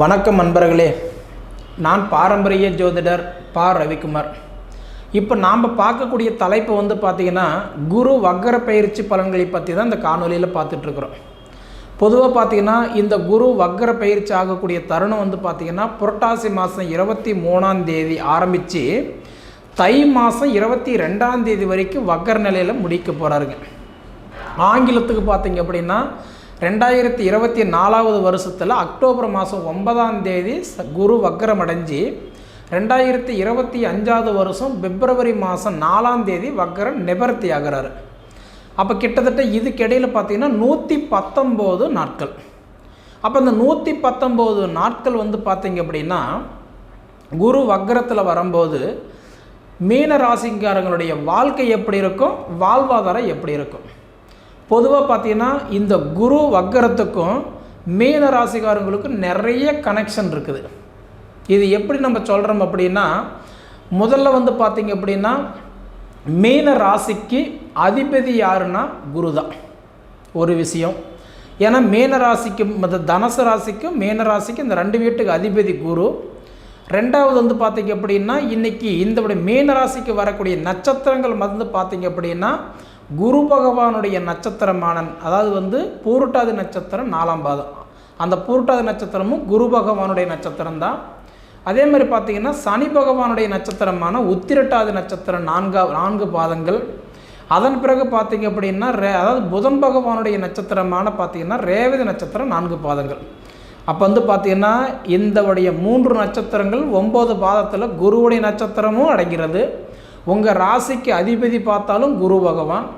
வணக்கம் நண்பர்களே. நான் பாரம்பரிய ஜோதிடர் பா. ரவிக்குமார். இப்போ நாம் பார்க்கக்கூடிய தலைப்பு வந்து பார்த்திங்கன்னா குரு வக்கர பயிற்சி பலன்களை பற்றி தான் இந்த காணொலியில் பார்த்துட்ருக்குறோம் பொதுவாக பார்த்திங்கன்னா இந்த குரு வக்கர பயிற்சி ஆகக்கூடிய தருணம் வந்து பார்த்திங்கன்னா புரட்டாசி மாதம் இருபத்தி மூணாம் தேதி ஆரம்பித்து தை மாதம் இருபத்தி ரெண்டாம் தேதி வரைக்கும் வக்கர நிலையில் முடிக்க போகிறாருங்க ஆங்கிலத்துக்கு பார்த்தீங்க அப்படின்னா ரெண்டாயிரத்தி இருபத்தி நாலாவது வருஷத்தில் அக்டோபர் மாதம் ஒன்பதாம் தேதி ச- குரு வக்ரம் அடைஞ்சு ரெண்டாயிரத்தி இருபத்தி அஞ்சாவது வருஷம் பிப்ரவரி மாதம் நாலாம் தேதி வக்கரம் நிவர்த்தி ஆகிறாரு. அப்போ கிட்டத்தட்ட இதுக்கிடையில் பார்த்தீங்கன்னா நூற்றி பத்தொம்போது நாட்கள். அப்போ இந்த நூற்றி பத்தொம்போது நாட்கள் வந்து பார்த்திங்க அப்படின்னா குரு வக்ரத்தில் வரும்போது மீன ராசிக்காரங்களுடைய வாழ்க்கை எப்படி இருக்கும்? வாழ்வாதாரம் எப்படி இருக்கும்? பொதுவாக பார்த்தீங்கன்னா இந்த குரு வக்கரத்துக்கும் மீன ராசிக்காரங்களுக்கும் நிறைய கனெக்ஷன் இருக்குது. இது எப்படி நம்ம சொல்கிறோம் அப்படின்னா முதல்ல வந்து பார்த்திங்க அப்படின்னா மீன ராசிக்கு அதிபதி யாருன்னா குரு தான் ஒரு விஷயம். ஏன்னா மீன ராசிக்கு மற்ற தனுசு ராசிக்கும் மீன ராசிக்கும் இந்த ரெண்டு வீட்டுக்கு அதிபதி குரு. ரெண்டாவது வந்து பார்த்திங்க அப்படின்னா இன்றைக்கி இந்த மீன ராசிக்கு வரக்கூடிய நட்சத்திரங்கள் வந்து பார்த்திங்க அப்படின்னா குரு பகவானுடைய நட்சத்திரமான அதாவது வந்து பூரட்டாதி நட்சத்திரம் நாலாம் பாதம். அந்த பூரட்டாதி நட்சத்திரமும் குரு பகவானுடைய நட்சத்திரம் தான் அதே மாதிரி பார்த்திங்கன்னா சனி பகவானுடைய நட்சத்திரமான உத்திரட்டாதி நட்சத்திரம் நான்கா நான்கு பாதங்கள். அதன் பிறகு பார்த்திங்க அப்படின்னா ரே அதாவது புதன் பகவானுடைய நட்சத்திரமான பார்த்திங்கன்னா ரேவதி நட்சத்திரம் நான்கு பாதங்கள். அப்போ வந்து பார்த்திங்கன்னா இந்தவுடைய மூன்று நட்சத்திரங்கள் ஒம்பது பாதத்தில் குருவுடைய நட்சத்திரமும் அடங்கிறது. உங்கள் ராசிக்கு அதிபதி பார்த்தாலும் குரு பகவான்.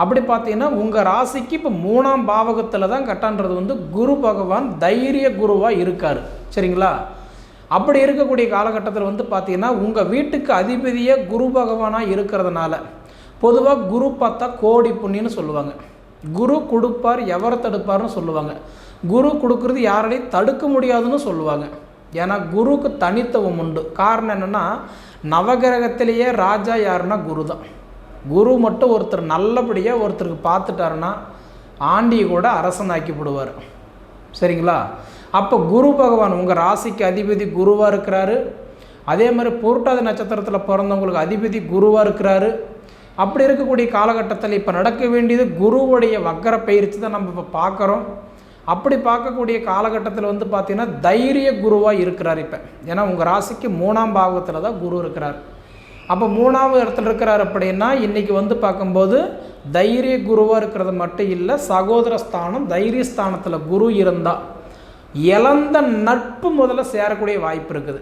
அப்படி பார்த்தீங்கன்னா உங்கள் ராசிக்கு இப்போ மூணாம் பாவகத்தில் தான் கட்டான்றது வந்து குரு பகவான் தைரிய குருவாக இருக்கார். சரிங்களா? அப்படி இருக்கக்கூடிய காலகட்டத்தில் வந்து பார்த்தீங்கன்னா உங்கள் வீட்டுக்கு அதிபதியே குரு பகவானாக இருக்கிறதுனால பொதுவாக குரு பார்த்தா கோடி புண்ணியன்னு சொல்லுவாங்க. குரு கொடுப்பார் எவரை தடுப்பார்னு சொல்லுவாங்க. குரு கொடுக்கறது யாராலையும் தடுக்க முடியாதுன்னு சொல்லுவாங்க. ஏன்னா குருக்கு தனித்துவம் உண்டு. காரணம் என்னென்னா நவகிரகத்திலேயே ராஜா யாருன்னா குரு தான் குரு மட்டும் ஒருத்தர் நல்லபடியாக ஒருத்தருக்கு பார்த்துட்டாருன்னா ஆண்டியை கூட அரசனாக்கி விடுவார் சரிங்களா? அப்போ குரு பகவான் உங்கள் ராசிக்கு அதிபதி குருவாக இருக்கிறாரு. அதே மாதிரி பூர்ட்டாதி நட்சத்திரத்தில் பிறந்தவங்களுக்கு அதிபதி குருவாக இருக்கிறாரு. அப்படி இருக்கக்கூடிய காலகட்டத்தில் இப்போ நடக்க வேண்டியது குருவுடைய வக்கர பயிற்சி தான் நம்ம இப்போ பார்க்குறோம். அப்படி பார்க்கக்கூடிய காலகட்டத்தில் வந்து பார்த்திங்கன்னா தைரிய குருவாக இருக்கிறார் இப்போ. ஏன்னா உங்கள் ராசிக்கு மூணாம் பாகத்தில் தான் குரு இருக்கிறார். அப்போ மூணாவது இடத்துல இருக்கிறார் அப்படின்னா இன்றைக்கி வந்து பார்க்கும்போது தைரிய குருவாக இருக்கிறது மட்டும் இல்லை சகோதர ஸ்தானம் தைரிய ஸ்தானத்தில் குரு இருந்தால் இழந்த நட்பு முதல்ல சேரக்கூடிய வாய்ப்பு இருக்குது.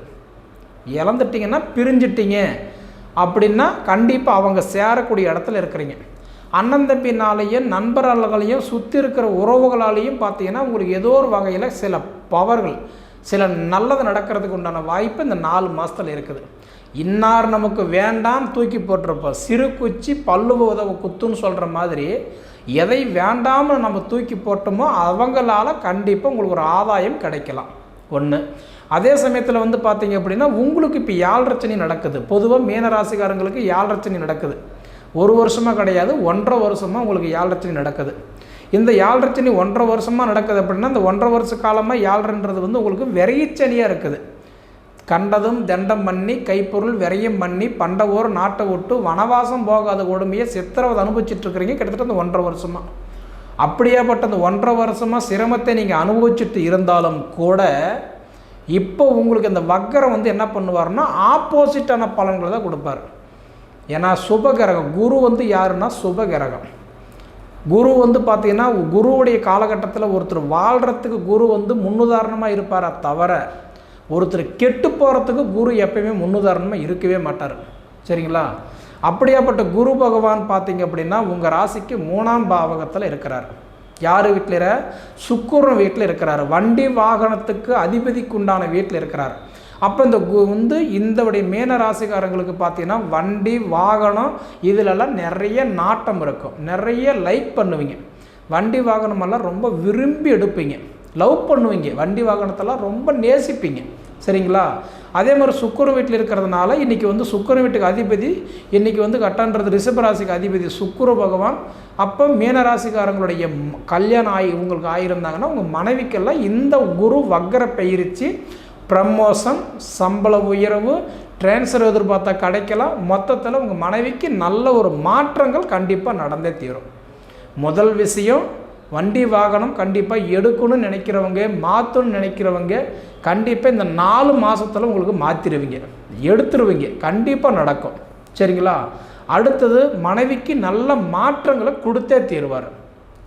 இழந்துட்டீங்கன்னா பிரிஞ்சிட்டிங்க. அப்படின்னா கண்டிப்பாக அவங்க சேரக்கூடிய இடத்துல இருக்கிறீங்க. அண்ணன் தம்பினாலேயும் நண்பர்களையும் சுற்றி இருக்கிற உறவுகளாலேயும் பார்த்தீங்கன்னா உங்களுக்கு ஏதோ ஒரு வகையில் சில பவர்கள் சில நல்லது நடக்கிறதுக்கு உண்டான வாய்ப்பு இந்த நாலு மாதத்தில் இருக்குது. இன்னார் நமக்கு வேண்டாம் தூக்கி போட்டிருப்போம் சிறு குச்சி பல்லுவ உதவ குத்துன்னு சொல்கிற மாதிரி எதை வேண்டாமல் நம்ம தூக்கி போட்டோமோ அவங்களால கண்டிப்பாக உங்களுக்கு ஒரு ஆதாயம் கிடைக்கலாம். ஒன்று அதே சமயத்தில் வந்து பார்த்தீங்க அப்படின்னா உங்களுக்கு இப்போ யாழ்ரச்சனை நடக்குது. பொதுவாக மீனராசிக்காரங்களுக்கு யாழ்ரச்சனை நடக்குது. ஒரு வருஷமாக கிடையாது ஒன்றரை வருஷமாக உங்களுக்கு யாழ்ரச்சனை நடக்குது. இந்த யாழ்ரச்சனை ஒன்றரை வருஷமாக நடக்குது அப்படின்னா இந்த ஒன்றரை வருஷ காலமாக யாழ்ன்றது வந்து உங்களுக்கு விரைச்சனியாக இருக்குது. கண்டதும் தண்டம் பண்ணி கைப்பொருள் விரையும் பண்ணி பண்டவோர் நாட்டை விட்டு வனவாசம் போகாத கொடுமையை சித்திரவதை அனுபவிச்சுட்டு இருக்கிறீங்க கிட்டத்தட்ட அந்த ஒன்றரை வருஷமாக அப்படியேப்பட்ட அந்த ஒன்றரை வருஷமாக சிரமத்தை நீங்கள் அனுபவிச்சுட்டு இருந்தாலும் கூட இப்போ உங்களுக்கு இந்த வக்கரம் வந்து என்ன பண்ணுவார்னா ஆப்போசிட்டான பலன்களை தான் கொடுப்பார். ஏன்னா சுபகிரகம். குரு வந்து யாருன்னா சுபகிரகம். குரு வந்து பார்த்தீங்கன்னா குருவுடைய காலகட்டத்தில் ஒருத்தர் வாழ்கிறதுக்கு குரு வந்து முன்னுதாரணமாக இருப்பாரா தவிர ஒருத்தர் கெட்டு போகிறதுக்கு குரு எப்பயுமே முன்னுதாரணமாக இருக்கவே மாட்டார். சரிங்களா? அப்படியாப்பட்ட குரு பகவான் பார்த்தீங்க அப்படின்னா உங்கள் ராசிக்கு மூணாம் பாவகத்தில் இருக்கிறார். யார் வீட்டில் சுக்குரன் வீட்டில் இருக்கிறார். வண்டி வாகனத்துக்கு அதிபதிக்கு உண்டான வீட்டில் இருக்கிறார். அப்போ இந்த கு வந்து இந்தவுடைய மேன ராசிக்காரங்களுக்கு பார்த்தீங்கன்னா வண்டி வாகனம் இதிலெல்லாம் நிறைய நாட்டம் இருக்கும். நிறைய லைக் பண்ணுவீங்க. வண்டி வாகனமெல்லாம் ரொம்ப விரும்பி எடுப்பீங்க. லவ் பண்ணுவீங்க. வண்டி வாகனத்தெல்லாம் ரொம்ப நேசிப்பீங்க. சரிங்களா? அதே மாதிரி சுக்கரன் வீட்டில் இருக்கிறதுனால இன்றைக்கி வந்து சுக்கரன் வீட்டுக்கு அதிபதி இன்றைக்கி வந்து கட்டன்றது ரிஷப ராசிக்கு அதிபதி சுக்குர பகவான். அப்போ மீன ராசிக்காரங்களுடைய கல்யாணம் ஆகி உங்களுக்கு ஆகியிருந்தாங்கன்னா உங்கள் மனைவிக்கெல்லாம் இந்த குரு வக்கர பயிற்சி ப்ரமோஷன் சம்பள உயர்வு ட்ரான்ஸ்ஃபர் எதிர்பார்த்தா கிடைக்கலாம் மொத்தத்தில் உங்கள் மனைவிக்கு நல்ல ஒரு மாற்றங்கள் கண்டிப்பாக நடந்தே தீரும். முதல் விஷயம் வண்டி வாகனம் கண்டிப்பாக எடுக்கணும்னு நினைக்கிறவங்க மாற்றணும்னு நினைக்கிறவங்க கண்டிப்பாக இந்த நாலு மாதத்தில் உங்களுக்கு மாற்றிடுவீங்க எடுத்துருவீங்க. கண்டிப்பாக நடக்கும். சரிங்களா? அடுத்தது மனைவிக்கு நல்ல மாற்றங்களை கொடுத்தே தீருவார்.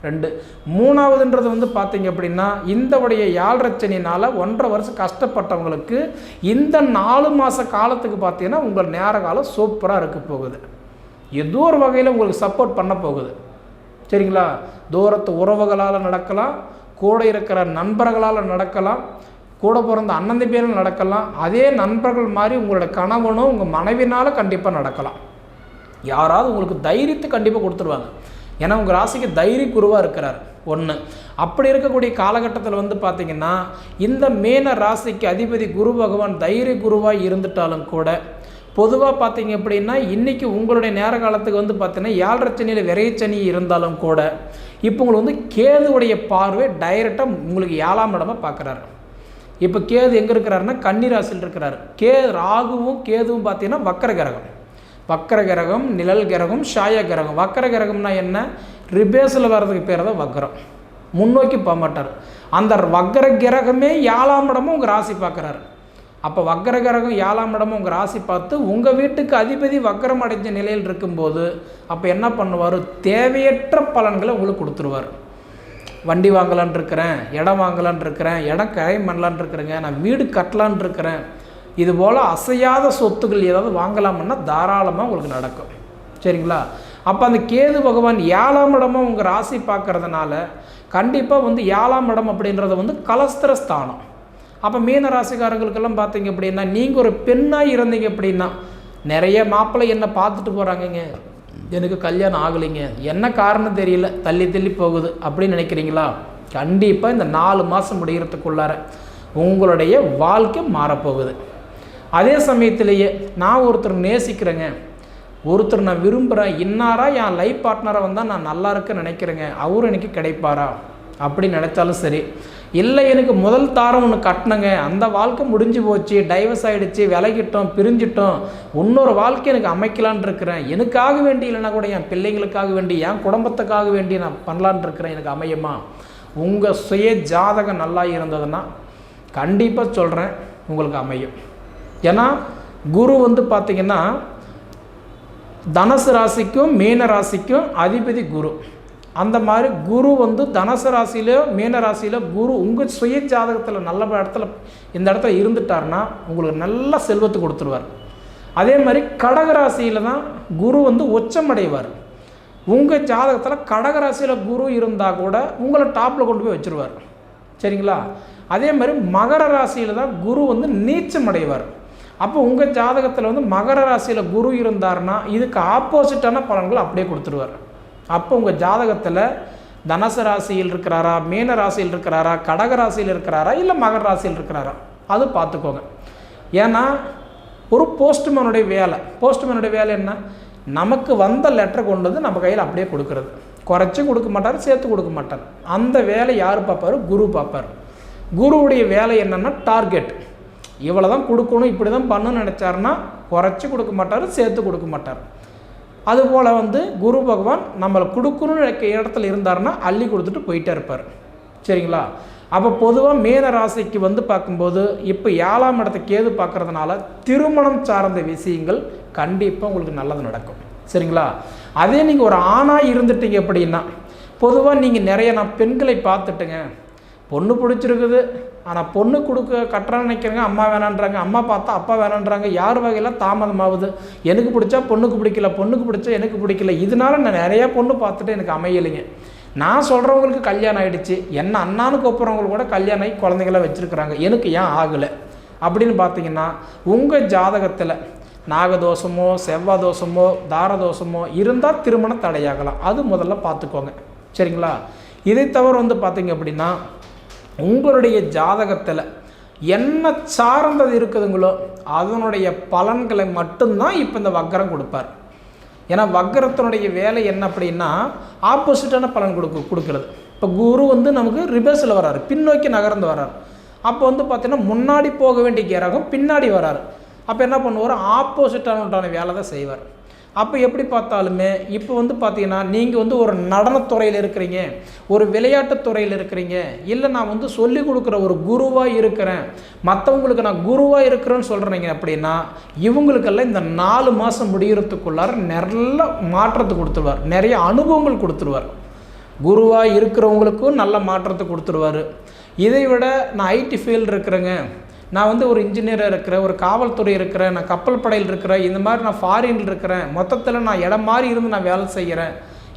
ரெண்டு. மூணாவதுன்றது வந்து பார்த்தீங்க அப்படின்னா இந்த உடைய யாழ்ரச்சனினால் ஒன்றரை வருஷம் கஷ்டப்பட்டவங்களுக்கு இந்த நாலு மாத காலத்துக்கு பார்த்தீங்கன்னா உங்கள் நேர காலம் சூப்பராக இருக்க போகுது. ஏதோ ஒரு வகையில் உங்களுக்கு சப்போர்ட் பண்ண போகுது. சரிங்களா? தூரத்து உறவுகளால் நடக்கலாம் கூட இருக்கிற நண்பர்களால் நடக்கலாம் கூட பிறந்த அண்ணன் தம்பியால் நடக்கலாம் அதே நண்பர்கள் மாதிரி உங்களோட கணவனும் உங்கள் மனைவினால் கண்டிப்பாக நடக்கலாம். யாராவது உங்களுக்கு தைரியத்தை கண்டிப்பாக கொடுத்துருவாங்க. ஏன்னா உங்கள் ராசிக்கு தைரிய குருவாக இருக்கிறார். ஒன்று அப்படி இருக்கக்கூடிய காலகட்டத்தில் வந்து பார்த்திங்கன்னா இந்த மீன ராசிக்கு அதிபதி குரு பகவான் தைரிய குருவாக இருந்துட்டாலும் கூட பொதுவாக பார்த்தீங்க அப்படின்னா இன்றைக்கி உங்களுடைய நேர காலத்துக்கு வந்து பார்த்தீங்கன்னா ஏழரச்சனியில் விரைச்சனி இருந்தாலும் கூட இப்போ உங்களுக்கு வந்து கேதுவுடைய பார்வை டைரெக்டாக உங்களுக்கு ஏழாம் இடமாக பார்க்குறாரு இப்போ கேது எங்கே இருக்கிறாருன்னா கன்னிராசியில் இருக்கிறாரு. கே ராகுவும் கேதுவும் பார்த்தீங்கன்னா வக்கர கிரகம். வக்கர கிரகம் நிழல் கிரகம் ஷாய கிரகம். வக்கர கிரகம்னா என்ன? ரிபேஸில் வர்றதுக்கு பேர் தான் வக்கரம். முன்னோக்கி போக மாட்டார். அந்த வக்கர கிரகமே ஏழாம் இடமும் உங்கள் ராசி பார்க்குறாரு அப்போ வக்கர கிரகம் ஏழாம் இடமும் உங்கள் ராசி பார்த்து உங்கள் வீட்டுக்கு அதிபதி வக்கரம் அடைஞ்ச நிலையில் இருக்கும்போது அப்போ என்ன பண்ணுவார்? தேவையற்ற பலன்களை உங்களுக்கு கொடுத்துருவார். வண்டி வாங்கலான் இருக்கிறேன் இடம் வாங்கலான் இருக்கிறேன் இடம் கரை பண்ணலான் இருக்கிறேங்க நான் வீடு கட்டலான் இருக்கிறேன். இது போல் அசையாத சொத்துக்கள் ஏதாவது வாங்கலாம்னா தாராளமாக உங்களுக்கு நடக்கும். சரிங்களா? அப்போ அந்த கேது பகவான் ஏழாம் இடமும் உங்கள் ராசி பார்க்கறதுனால கண்டிப்பாக வந்து ஏழாம் இடம் அப்படின்றது வந்து கலஸ்திர ஸ்தானம். அப்போ மீன ராசிக்காரங்களுக்கெல்லாம் பார்த்தீங்க அப்படின்னா நீங்கள் ஒரு பெண்ணாக இருந்தீங்க அப்படின்னா நிறைய மாப்பிள்ளை என்னை பார்த்துட்டு போகிறாங்கங்க எனக்கு கல்யாணம் ஆகலைங்க. என்ன காரணம் தெரியல? தள்ளி தள்ளி போகுது அப்படின்னு நினைக்கிறீங்களா? கண்டிப்பாக இந்த நாலு மாதம் முடிகிறதுக்குள்ளார உங்களுடைய வாழ்க்கை மாறப்போகுது. அதே சமயத்திலேயே நான் ஒருத்தர் நேசிக்கிறேங்க. ஒருத்தர் நான் விரும்புகிறேன் இன்னாரா என் லைஃப் பார்ட்னராக வந்தால் நான் நல்லா இருக்குன்னு நினைக்கிறேங்க. அவரும் எனக்கு கிடைப்பாரா? அப்படி நினச்சாலும் சரி. இல்லை எனக்கு முதல் தாரம் ஒன்று கட்டினங்க. அந்த வாழ்க்கை முடிஞ்சு போச்சு டைவர்ஸ் ஆகிடுச்சு விலகிட்டோம் பிரிஞ்சிட்டோம். இன்னொரு வாழ்க்கை எனக்கு அமைக்கலான் இருக்கிறேன். எனக்காக வேண்டி இல்லைனா கூட என் பிள்ளைங்களுக்காக வேண்டி என் குடும்பத்துக்காக வேண்டி நான் பண்ணலான் இருக்கிறேன். எனக்கு அமையுமா? உங்கள் சுய ஜாதகம் நல்லா இருந்ததுன்னா கண்டிப்பாக சொல்கிறேன் உங்களுக்கு அமையும். ஏன்னா குரு வந்து பார்த்திங்கன்னா தனுசு ராசிக்கும் மீன ராசிக்கும் அதிபதி குரு. அந்த மாதிரி குரு வந்து தனுசு ராசியிலையோ மீன ராசியிலோ குரு உங்கள் சுய ஜாதகத்தில் நல்ல இடத்துல இந்த இடத்துல இருந்துட்டாருன்னா உங்களுக்கு நல்ல செல்வத்தை கொடுத்துருவார். அதே மாதிரி கடக ராசியில் தான் குரு வந்து உச்சமடைவார் உங்கள் ஜாதகத்தில் கடக ராசியில் குரு இருந்தால் கூட உங்களை டாப்பில் கொண்டு போய் வச்சுருவார். சரிங்களா? அதே மாதிரி மகர ராசியில் தான் குரு வந்து நீச்சம் அடைவார் அப்போ உங்கள் ஜாதகத்தில் வந்து மகர ராசியில் குரு இருந்தாருன்னா இதுக்கு ஆப்போசிட்டான பலன்கள் அப்படியே கொடுத்துருவார். அப்போ உங்கள் ஜாதகத்தில் தனசு ராசியில் இருக்கிறாரா மீன ராசியில் இருக்கிறாரா கடக ராசியில் இருக்கிறாரா இல்லை மகர ராசியில் இருக்கிறாரா? அது பார்த்துக்கோங்க. ஏன்னா ஒரு போஸ்ட்மேனுடைய வேலை. போஸ்ட்மேனுடைய வேலை என்ன? நமக்கு வந்த லெட்டரை கொண்டு வந்து நம்ம கையில் அப்படியே கொடுக்கறது. குறைச்சும் கொடுக்க மாட்டார் சேர்த்து கொடுக்க மாட்டார். அந்த வேலை யார் பார்ப்பார்? குரு பார்ப்பார். குருவுடைய வேலை என்னென்னா டார்கெட் இவ்வளோ தான் கொடுக்கணும் இப்படி தான் பண்ணணும்னு நினச்சாருன்னா குறைச்சி கொடுக்க மாட்டார் சேர்த்து கொடுக்க மாட்டார். அதுபோல் வந்து குரு பகவான் நம்மளை கொடுக்கணும்னு நினைக்க இடத்துல இருந்தாருன்னா அள்ளி கொடுத்துட்டு போயிட்டே இருப்பார். சரிங்களா? அப்போ பொதுவாக மீன ராசிக்கு வந்து பார்க்கும்போது இப்போ ஏழாம் இடத்தை கேது பார்க்கறதுனால திருமணம் சார்ந்த விஷயங்கள் கண்டிப்பாக உங்களுக்கு நல்லது நடக்கும். சரிங்களா? அதே நீங்கள் ஒரு ஆணாக இருந்துட்டீங்க அப்படின்னா பொதுவாக நீங்கள் நிறைய நான் பெண்களை பார்த்துட்டுங்க. பொண்ணு பிடிச்சிருக்குது. ஆனால் பொண்ணு கொடுக்க கட்டுறான்னு நினைக்கிறாங்க. அம்மா வேணான்றாங்க. அம்மா பார்த்தா அப்பா வேணான்றாங்க. யார் வகையில் தாமதமாகுது எனக்கு பிடிச்சா பொண்ணுக்கு பிடிக்கல. பொண்ணுக்கு பிடிச்சா எனக்கு பிடிக்கல. இதனால நான் நிறையா பொண்ணு பார்த்துட்டு எனக்கு அமையலைங்க. நான் சொல்கிறவங்களுக்கு கல்யாணம் ஆகிடுச்சு என்ன அண்ணான்னு கூப்பிட்றவங்களுக்கு கூட கல்யாணம் ஆகி குழந்தைங்களாம் வச்சுருக்குறாங்க. எனக்கு ஏன் ஆகலை? அப்படின்னு பார்த்தீங்கன்னா உங்கள் ஜாதகத்தில் நாகதோஷமோ செவ்வாய் தோஷமோ தாரதோஷமோ இருந்தால் திருமணம் தடையாகலாம். அது முதல்ல பார்த்துக்கோங்க. சரிங்களா? இதை தவிர வந்து பார்த்தீங்க அப்படின்னா உங்களுடைய ஜாதகத்தில் என்ன சார்ந்தது இருக்குதுங்களோ அதனுடைய பலன்களை மட்டும்தான் இப்போ இந்த வக்கரம் கொடுப்பார். ஏன்னா வக்கரத்தினுடைய வேலை என்ன அப்படின்னா ஆப்போசிட்டான பலன் கொடுக்க கொடுக்குறது. இப்போ குரு வந்து நமக்கு ரிவர்ஸில் வராரு பின்னோக்கி நகர்ந்து வராரு. அப்போ வந்து பார்த்தீங்கன்னா முன்னாடி போக வேண்டிய கிரகம் பின்னாடி வராரு. அப்போ என்ன பண்ணுவார்? ஆப்போசிட்டான வேலை தான் செய்வார். அப்போ எப்படி பார்த்தாலுமே இப்போ வந்து பார்த்தீங்கன்னா நீங்கள் வந்து ஒரு நடனத்துறையில் இருக்கிறீங்க ஒரு விளையாட்டுத் துறையில் இருக்கிறீங்க இல்லை நான் வந்து சொல்லி கொடுக்குற ஒரு குருவாக இருக்கிறேன் மற்றவங்களுக்கு நான் குருவாக இருக்கிறேன்னு சொல்கிறீங்க அப்படின்னா இவங்களுக்கெல்லாம் இந்த நாலு மாதம் முடிகிறதுக்குள்ளார நல்ல மாற்றத்தை கொடுத்துருவார். நிறைய அனுபவங்கள் கொடுத்துருவார். குருவாக இருக்கிறவங்களுக்கும் நல்ல மாற்றத்தை கொடுத்துருவார். இதை விட நான் ஐடி ஃபீல்டு இருக்கிறேங்க. நான் வந்து ஒரு இன்ஜினியராக இருக்கிறேன் ஒரு காவல்துறை இருக்கிறேன் நான் கப்பல் படையில் இருக்கிறேன் இந்த மாதிரி நான் ஃபாரினில் இருக்கிறேன். மொத்தத்தில் நான் இடம் மாதிரி இருந்து நான் வேலை செய்கிறேன்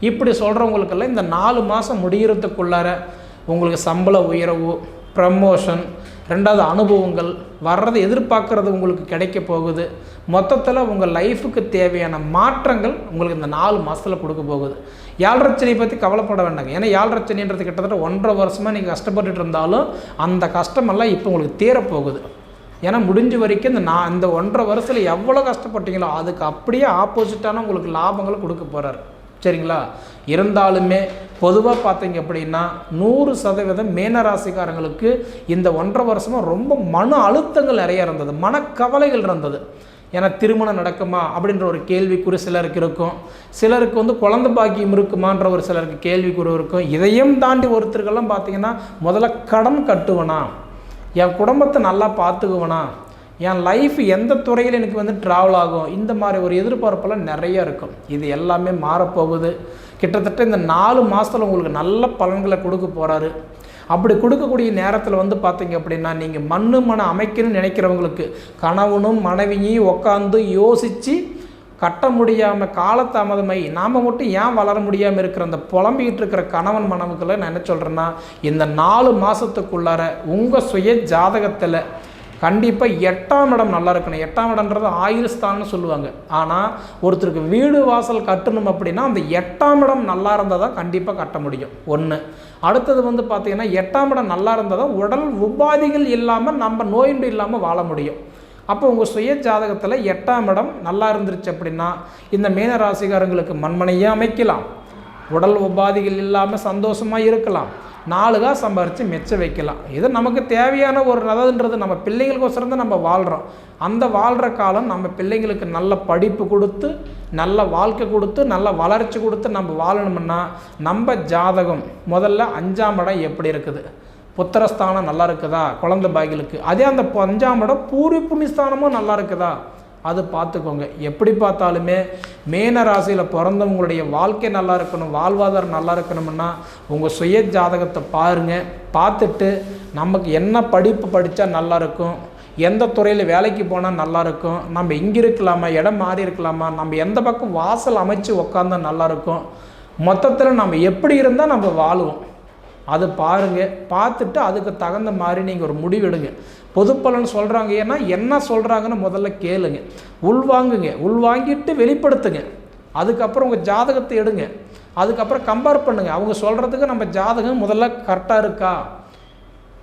இப்படி சொல்கிறவங்களுக்கெல்லாம் இந்த நாலு மாதம் முடிகிறதுக்குள்ளார உங்களுக்கு சம்பள உயர்வு ப்ரமோஷன் ரெண்டாவது அனுபவங்கள் வர்றதை எதிர்பார்க்குறது உங்களுக்கு கிடைக்க போகுது. மொத்தத்தில் உங்கள் லைஃபுக்கு தேவையான மாற்றங்கள் உங்களுக்கு இந்த நாலு மாதத்தில் கொடுக்க போகுது. யாழ்ரச்சனையை பற்றி கவலைப்பட வேண்டாங்க. ஏன்னா யாழ்ரச்சனைன்றது கிட்டத்தட்ட ஒன்றரை வருஷமாக நீங்கள் கஷ்டப்பட்டுட்டு இருந்தாலும் அந்த கஷ்டமெல்லாம் இப்போ உங்களுக்கு தீரப்போகுது ஏன்னா முடிஞ்ச வரைக்கும் இந்த நான் இந்த ஒன்றரை வருஷத்தில் எவ்வளோ கஷ்டப்பட்டீங்களோ அதுக்கு அப்படியே ஆப்போசிட்டான உங்களுக்கு லாபங்களை கொடுக்க போகிறார் சரிங்களா? இருந்தாலுமே பொதுவாக பார்த்தீங்க அப்படின்னா நூறு சதவீதம் மேனராசிக்காரங்களுக்கு இந்த ஒன்றரை வருஷமாக ரொம்ப மன அழுத்தங்கள் நிறைய இருந்தது மனக்கவலைகள் இருந்தது. ஏன்னா திருமணம் நடக்குமா அப்படின்ற ஒரு கேள்விக்குறி சிலருக்கு இருக்கும். சிலருக்கு வந்து குழந்த பாக்கியம் இருக்குமான்ற ஒரு சிலருக்கு கேள்விக்குறி இருக்கும். இதையும் தாண்டி ஒருத்தருக்கெல்லாம் பார்த்தீங்கன்னா முதல்ல கடன் கட்டுவனா? என் குடும்பத்தை நல்லா பார்த்துக்குவனா என் லைஃப் எந்த துறையில் எனக்கு வந்து ட்ராவல் ஆகும் இந்த மாதிரி ஒரு எதிர்பார்ப்பெல்லாம் நிறைய இருக்கும். இது எல்லாமே மாறப்போகுது. கிட்டத்தட்ட இந்த நாலு மாதத்தில் உங்களுக்கு நல்ல பலன்களை கொடுக்க போகிறாரு அப்படி கொடுக்கக்கூடிய நேரத்தில் வந்து பார்த்தீங்க அப்படின்னா நீங்கள் மண்ணு மன அமைக்கணும்னு நினைக்கிறவங்களுக்கு கணவனும் மனைவியும் உட்காந்து யோசித்து கட்ட முடியாமல் காலதாமதமாகி நாம் மட்டும் ஏன் வளர முடியாமல் இருக்கிற அந்த புலம்பிக்கிட்டு இருக்கிற கணவன் மனைவுக்களை நான் என்ன சொல்கிறேன்னா இந்த நாலு மாதத்துக்குள்ளார உங்கள் சுய ஜாதகத்தில் கண்டிப்பாக எட்டாம் இடம் நல்லா இருக்கணும். எட்டாம் இடம்ன்றது ஆயுஸ்தான்னு சொல்லுவாங்க. ஆனால் ஒருத்தருக்கு வீடு வாசல் கட்டணும் அப்படின்னா அந்த எட்டாம் இடம் நல்லா இருந்தால் தான் கண்டிப்பாக கட்ட முடியும். ஒன்று அடுத்தது வந்து பார்த்திங்கன்னா எட்டாம் இடம் நல்லா இருந்தால் தான் உடல் உபாதிகள் இல்லாமல் நம்ம நோயின்றி இல்லாமல் வாழ முடியும். அப்போ உங்கள் சுய ஜாதகத்தில் எட்டாம் இடம் நல்லா இருந்துருச்சு அப்படின்னா இந்த மீன ராசிகாரங்களுக்கு மண்மனையே அமைக்கலாம். உடல் உபாதிகள் இல்லாமல் சந்தோஷமாக இருக்கலாம். நாலு தான் சம்பாரித்து மெச்சம் வைக்கலாம். இது நமக்கு தேவையான ஒரு அதாவதுன்றது நம்ம பிள்ளைங்களுக்கோசரம் தான் நம்ம வாழ்கிறோம் அந்த வாழ்கிற காலம் நம்ம பிள்ளைங்களுக்கு நல்ல படிப்பு கொடுத்து நல்ல வாழ்க்கை கொடுத்து நல்ல வளர்ச்சி கொடுத்து நம்ம வாழணும்னா நம்ம ஜாதகம் முதல்ல அஞ்சாம் இடம் எப்படி இருக்குது? புத்திரஸ்தானம் நல்லா இருக்குதா? குழந்தை பாகிகளுக்கு அதே அந்த அஞ்சாம் இடம் பூர்வ புண்ணியஸ்தானமும் நல்லா இருக்குதா? அது பார்த்துக்கோங்க. எப்படி பார்த்தாலுமே மேன ராசியில் பிறந்தவங்களுடைய வாழ்க்கை நல்லா இருக்கணும் வாழ்வாதாரம் நல்லா இருக்கணும்னா உங்கள் சுய ஜாதகத்தை பாருங்கள் பார்த்துட்டு நமக்கு என்ன படிப்பு படித்தா நல்லாயிருக்கும் எந்த துறையில் வேலைக்கு போனால் நல்லாயிருக்கும் நம்ம இங்கே இருக்கலாமா இடம் மாறி இருக்கலாமா நம்ம எந்த பக்கம் வாசல் அமைச்சு உக்காந்தா நல்லாயிருக்கும் மொத்தத்தில் நம்ம எப்படி இருந்தால் நம்ம வாழுவோம். அது பாருங்கள் பார்த்துட்டு அதுக்கு தகுந்த மாதிரி நீங்கள் ஒரு முடிவெடுங்க. பொதுப்பலன் சொல்கிறாங்க ஏன்னா என்ன சொல்கிறாங்கன்னு முதல்ல கேளுங்க. உள்வாங்குங்க உள்வாங்கிட்டு வெளிப்படுத்துங்க. அதுக்கப்புறம் உங்கள் ஜாதகத்தை எடுங்க. அதுக்கப்புறம் கம்பேர் பண்ணுங்கள் அவங்க சொல்கிறதுக்கு நம்ம ஜாதகம் முதல்ல கரெக்டாக இருக்கா?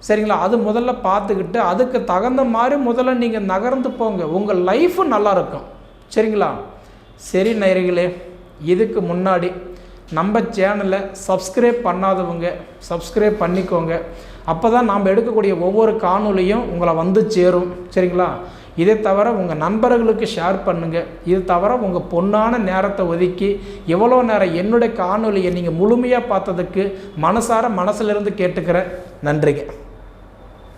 சரிங்களா? அது முதல்ல பார்த்துக்கிட்டு அதுக்கு தகுந்த மாதிரி முதல்ல நீங்கள் நகர்ந்து போங்க. உங்கள் லைஃபு நல்லாயிருக்கும் சரிங்களா? சரி நேயர்களே இதுக்கு முன்னாடி நம்ம சேனலை சப்ஸ்கிரைப் பண்ணாதவங்க சப்ஸ்கிரைப் பண்ணிக்கோங்க. அப்போ தான் நாம் எடுக்கக்கூடிய ஒவ்வொரு காணொலியும் உங்களை வந்து சேரும். சரிங்களா? இதை தவிர உங்கள் நண்பர்களுக்கு ஷேர் பண்ணுங்கள் இது தவிர உங்கள் பொண்ணான நேரத்தை ஒதுக்கி எவ்வளோ நேரம் என்னுடைய காணொலியை நீங்கள் முழுமையாக பார்த்ததுக்கு மனசார மனசிலிருந்து கேட்டுக்கிறேன். நன்றிங்க.